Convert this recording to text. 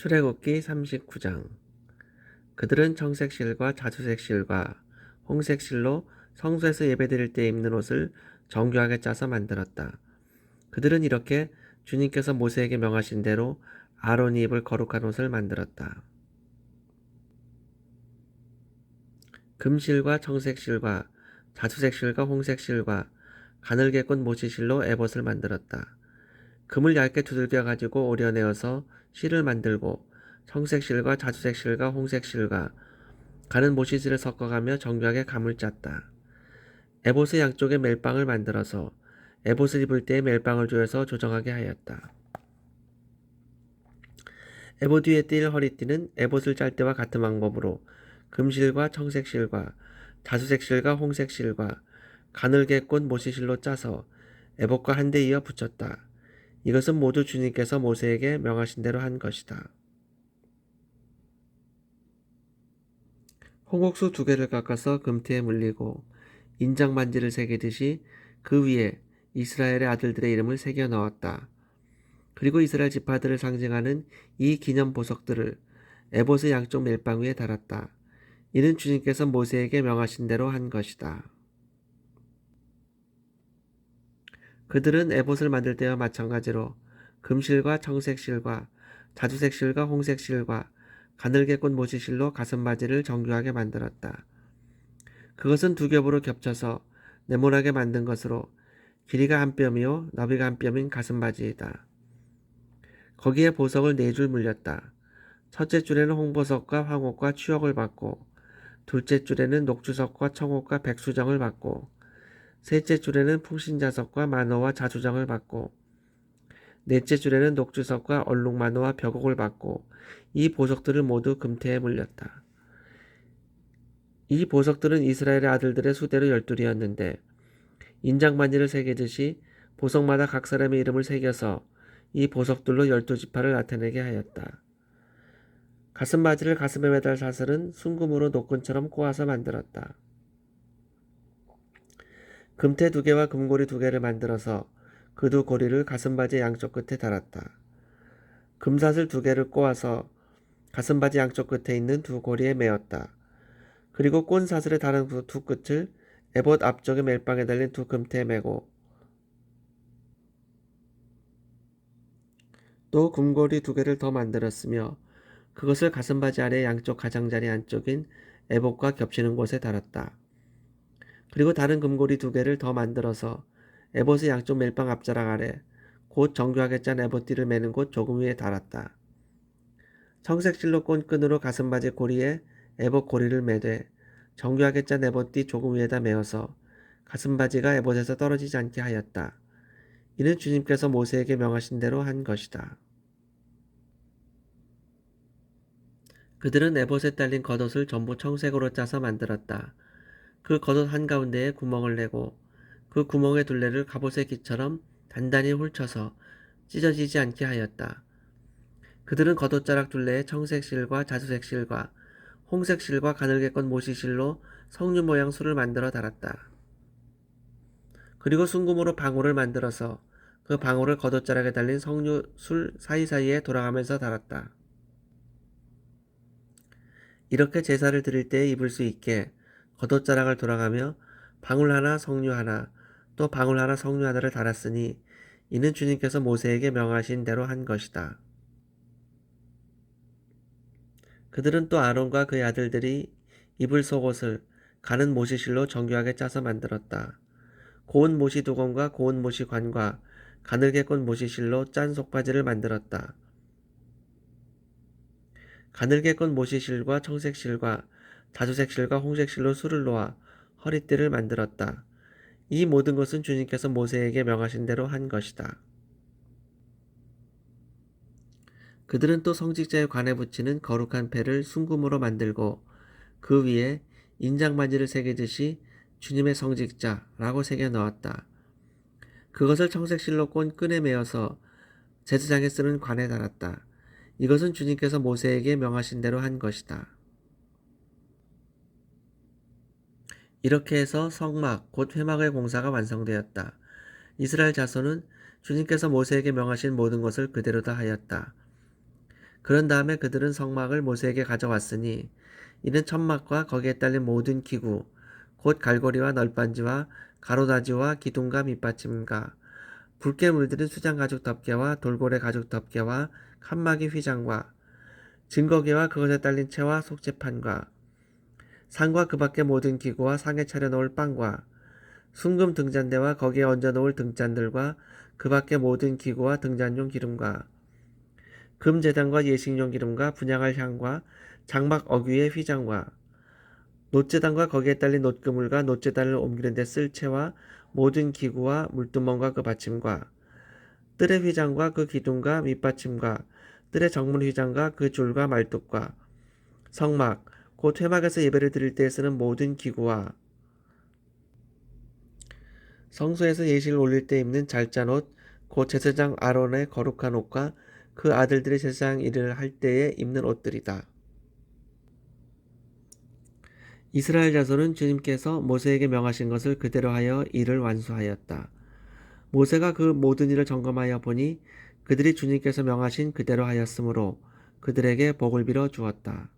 출애굽기 39장 그들은 청색 실과 자주색 실과 홍색 실로 성소에서 예배드릴 때 입는 옷을 정교하게 짜서 만들었다. 그들은 이렇게 주님께서 모세에게 명하신 대로 아론이 입을 거룩한 옷을 만들었다. 금실과 청색 실과 자주색 실과 홍색 실과 가늘게 꼰 모시 실로 에봇을 만들었다. 금을 얇게 두들겨 가지고 오려내어서 실을 만들고 청색 실과 자주색 실과 홍색 실과 가는 모시실을 섞어가며 정교하게 감을 짰다. 에봇의 양쪽에 멜빵을 만들어서 에봇을 입을 때에 멜빵을 조여서 조정하게 하였다. 에봇 위에 띌 허리띠는 에봇을 짤 때와 같은 방법으로 금실과 청색실과 자주색실과 홍색실과 가늘게 꼰 모시실로 짜서 에봇과 한데 이어 붙였다. 이것은 모두 주님께서 모세에게 명하신 대로 한 것이다. 홍옥수 두 개를 깎아서 금태에 물리고 인장 반지를 새기듯이 그 위에 이스라엘의 아들들의 이름을 새겨 넣었다. 그리고 이스라엘 지파들을 상징하는 이 기념 보석들을 에봇의 양쪽 멜빵 위에 달았다. 이는 주님께서 모세에게 명하신 대로 한 것이다. 그들은 에봇을 만들 때와 마찬가지로 금실과 청색실과 자주색실과 홍색실과 가늘게 꼰 모시실로 가슴바지를 정교하게 만들었다. 그것은 두 겹으로 겹쳐서 네모나게 만든 것으로 길이가 한 뼘이요 너비가 한 뼘인 가슴바지이다. 거기에 보석을 네 줄 물렸다. 첫째 줄에는 홍보석과 황옥과 추역을 받고 둘째 줄에는 녹주석과 청옥과 백수정을 받고 셋째 줄에는 풍신자석과 만호와 자주정을 받고 넷째 줄에는 녹주석과 얼룩만호와 벽옥을 받고 이 보석들을 모두 금태에 물렸다. 이 보석들은 이스라엘의 아들들의 수대로 열둘이었는데 인장반지를 새기듯이 보석마다 각 사람의 이름을 새겨서 이 보석들로 열두 지파를 나타내게 하였다. 가슴바지를 가슴에 매달 사슬은 순금으로 노끈처럼 꼬아서 만들었다. 금태 두 개와 금고리 두 개를 만들어서 그 두 고리를 가슴바지 양쪽 끝에 달았다. 금사슬 두 개를 꼬아서 가슴바지 양쪽 끝에 있는 두 고리에 메었다. 그리고 꼰 사슬의 다른 두 끝을 에봇 앞쪽의 멜빵에 달린 두 금태에 메고 또 금고리 두 개를 더 만들었으며 그것을 가슴바지 아래 양쪽 가장자리 안쪽인 에봇과 겹치는 곳에 달았다. 그리고 다른 금고리 두 개를 더 만들어서 에봇의 양쪽 멜빵 앞자락 아래 곧 정교하게 짠 에봇띠를 매는 곳 조금 위에 달았다. 청색 실로 꼰 끈으로 가슴바지 고리에 에봇 고리를 매되 정교하게 짠 에봇띠 조금 위에다 메어서 가슴바지가 에봇에서 떨어지지 않게 하였다. 이는 주님께서 모세에게 명하신 대로 한 것이다. 그들은 에봇에 딸린 겉옷을 전부 청색으로 짜서 만들었다. 그 겉옷 한가운데에 구멍을 내고 그 구멍의 둘레를 갑옷의 기처럼 단단히 훑쳐서 찢어지지 않게 하였다. 그들은 겉옷자락 둘레에 청색 실과 자주색 실과 홍색 실과 가늘게 건 모시 실로 성류 모양 술을 만들어 달았다. 그리고 순금으로 방울을 만들어서 그 방울을 겉옷자락에 달린 성류 술 사이사이에 돌아가면서 달았다. 이렇게 제사를 드릴 때에 입을 수 있게 겉옷자락을 돌아가며 방울 하나 성류 하나 또 방울 하나 성류 하나를 달았으니 이는 주님께서 모세에게 명하신 대로 한 것이다. 그들은 또 아론과 그의 아들들이 입을 속옷을 가는 모시실로 정교하게 짜서 만들었다. 고운 모시 두건과 고운 모시 관과 가늘게 꼰 모시실로 짠 속바지를 만들었다. 가늘게 꼰 모시실과 청색실과 자주색실과 홍색실로 술을 놓아 허리띠를 만들었다. 이 모든 것은 주님께서 모세에게 명하신 대로 한 것이다. 그들은 또 성직자의 관에 붙이는 거룩한 패를 순금으로 만들고 그 위에 인장반지를 새기듯이 주님의 성직자라고 새겨 넣었다. 그것을 청색실로 꼰 끈에 매어서 제사장에 쓰는 관에 달았다. 이것은 주님께서 모세에게 명하신 대로 한 것이다. 이렇게 해서 성막 곧 회막의 공사가 완성되었다. 이스라엘 자손은 주님께서 모세에게 명하신 모든 것을 그대로 다 하였다. 그런 다음에 그들은 성막을 모세에게 가져왔으니 이는 천막과 거기에 딸린 모든 기구 곧 갈고리와 널빤지와 가로다지와 기둥과 밑받침과 붉게 물들인 수장 가죽 덮개와 돌고래 가죽 덮개와 칸막이 휘장과 증거기와 그것에 딸린 채와 속재판과 상과 그 밖의 모든 기구와 상에 차려놓을 빵과 순금 등잔대와 거기에 얹어놓을 등잔들과 그 밖의 모든 기구와 등잔용 기름과 금재단과 예식용 기름과 분양할 향과 장막 어귀의 휘장과 놋재단과 거기에 딸린 놋그물과 놋재단을 옮기는 데 쓸 채와 모든 기구와 물두멍과 그 받침과 뜰의 휘장과 그 기둥과 밑받침과 뜰의 정문 휘장과 그 줄과 말뚝과 성막 곧 회막에서 예배를 드릴 때 쓰는 모든 기구와 성소에서 예식을 올릴 때 입는 잘짠 옷 곧 제사장 아론의 거룩한 옷과 그 아들들이 제사장 일을 할 때에 입는 옷들이다. 이스라엘 자손은 주님께서 모세에게 명하신 것을 그대로 하여 일을 완수하였다. 모세가 그 모든 일을 점검하여 보니 그들이 주님께서 명하신 그대로 하였으므로 그들에게 복을 빌어 주었다.